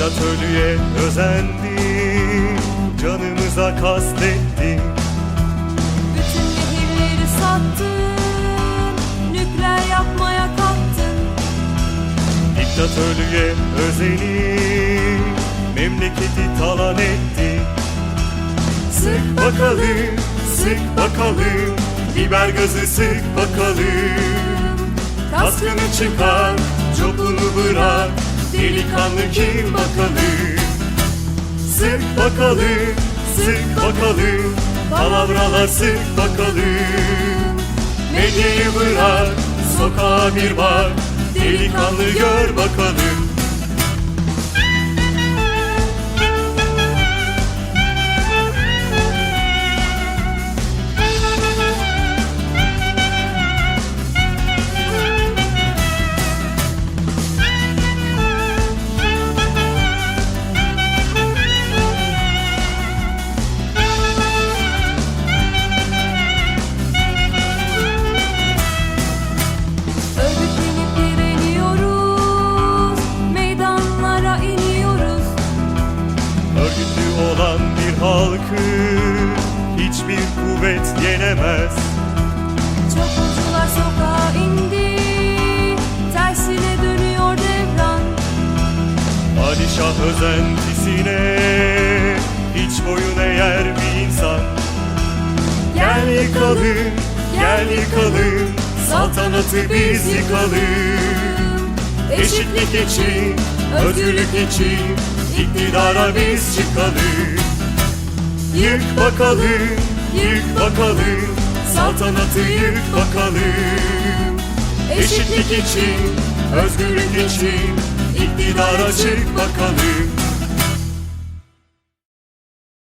Diktatörlüğe özendi Canımıza kastetti Bütün nehirleri sattın, nükleer yapmaya kalktın. Diktatörlüğe özenip Memleketi talan etti. Sık bakalım, sık bakalım. Biber gazı sık bakalım. Kaskını çıkar, Delikanlı kim bakalım? Sık bakalım, sık bakalım. Palavralar sık bakalım. Medyayı bırak, sokağa bir bak Delikanlı gör bakalım olan bir halkı Hiçbir kuvvet yenemez. Çapulcular sokağa indi, tersine dönüyor devran. Padişah özentisine Hiç boyun eğer bir insan. Gel yıkalım, gel yıkalım Saltanatı biz yıkalım. Eşitlik için, özgürlük için iktidara biz çıkalım. Yık bakalım, yık bakalım. Saltanatı yık bakalım. Eşitlik için, özgürlük için iktidara çık bakalım